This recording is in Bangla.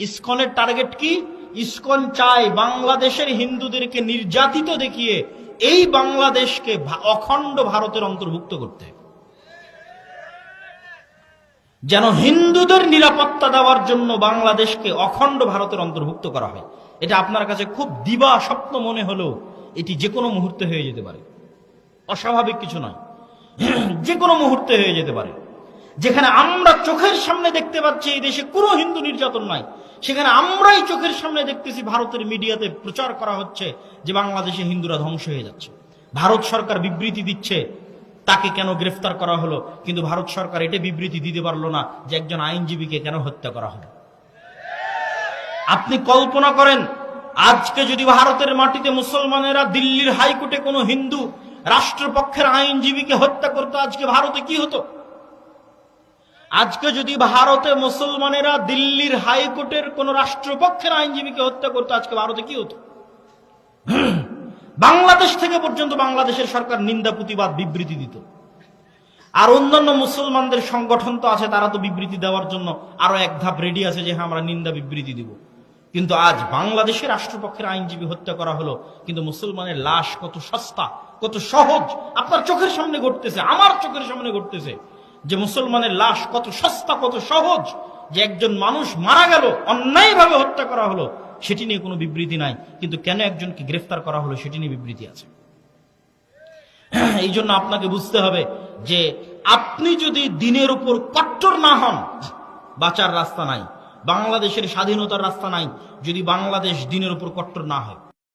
ইসকনের টার্গেট কি? ইসকন চায় বাংলাদেশের হিন্দুদেরকে নির্যাতিত দেখিয়ে এই বাংলাদেশকে অখণ্ড ভারতের অন্তর্ভুক্ত করতে। যেন হিন্দুদের নিরাপত্তা দেওয়ার জন্য বাংলাদেশকে অখণ্ড ভারতের অন্তর্ভুক্ত করা হয়। এটা আপনার কাছে খুব দিবা স্বপ্ন মনে হলেও এটি যে কোনো মুহূর্তে হয়ে যেতে পারে। অস্বাভাবিক কিছু নয়। যে কোনো মুহূর্তে হয়ে যেতে পারে। যেখানে আমরা চোখের সামনে দেখতে পাচ্ছি এই দেশে কোনো হিন্দু নির্যাতন নাই। সেখানে আমরাই চোখের সামনে দেখতেছি ভারতের মিডিয়াতে প্রচার করা হচ্ছে যে বাংলাদেশে হিন্দুরা ধ্বংস হয়ে যাচ্ছে। ভারত সরকার বিবৃতি দিচ্ছে, তাকে কেন গ্রেফতার করা হলো? কিন্তু ভারত সরকার এটা বিবৃতি দিতে পারল না যে একজন আইনজীবীকে কেন হত্যা করা হলো। আপনি কল্পনা করেন, আজকে যদি ভারতের মাটিতে মুসলমানেরা দিল্লির হাইকোর্টে কোনো হিন্দু রাষ্ট্রপক্ষের আইনজীবীকে হত্যা করতো, আজকে ভারতে কি হতো? আজকে যদি ভারতে মুসলমানেরা দিল্লির হাইকোর্টের কোন রাষ্ট্রপক্ষের আইনজীবীকে হত্যা করতো, আজকে ভারতে কি হতো? বাংলাদেশ থেকে পর্যন্ত বাংলাদেশের সরকার নিন্দা, প্রতিবাদ, বিবৃতি দিত। আর অন্যান্য মুসলমানদের সংগঠন তো আছে, তারা তো বিবৃতি দেওয়ার জন্য আরও এক ধাপ রেডি আছে যে হ্যাঁ আমরা নিন্দা, বিবৃতি দিব। কিন্তু আজ বাংলাদেশের রাষ্ট্রপক্ষের আইনজীবী হত্যা করা হলো, কিন্তু মুসলমানের লাশ কত সস্তা, কত সহজ, আপনার চোখের সামনে ঘটতেছে, আমার চোখের সামনে ঘটতেছে। যে মুসলমানের লাশ কত সস্তা, কত সহজ, যে একজন মানুষ মারা গেল, অন্যায়ভাবে হত্যা করা হলো, সেটি নিয়ে কোনো বিবৃতি নাই। কিন্তু কেন একজনকে গ্রেফতার করা হলো, সেটি নিয়ে বিবৃতি আছে। এই জন্য আপনাকে বুঝতে হবে যে আপনি যদি দিনের উপর কট্টর না হন, বাঁচার রাস্তা নাই। বাংলাদেশের স্বাধীনতার রাস্তা নাই। যদি বাংলাদেশ দিনের উপর কট্টর না হয়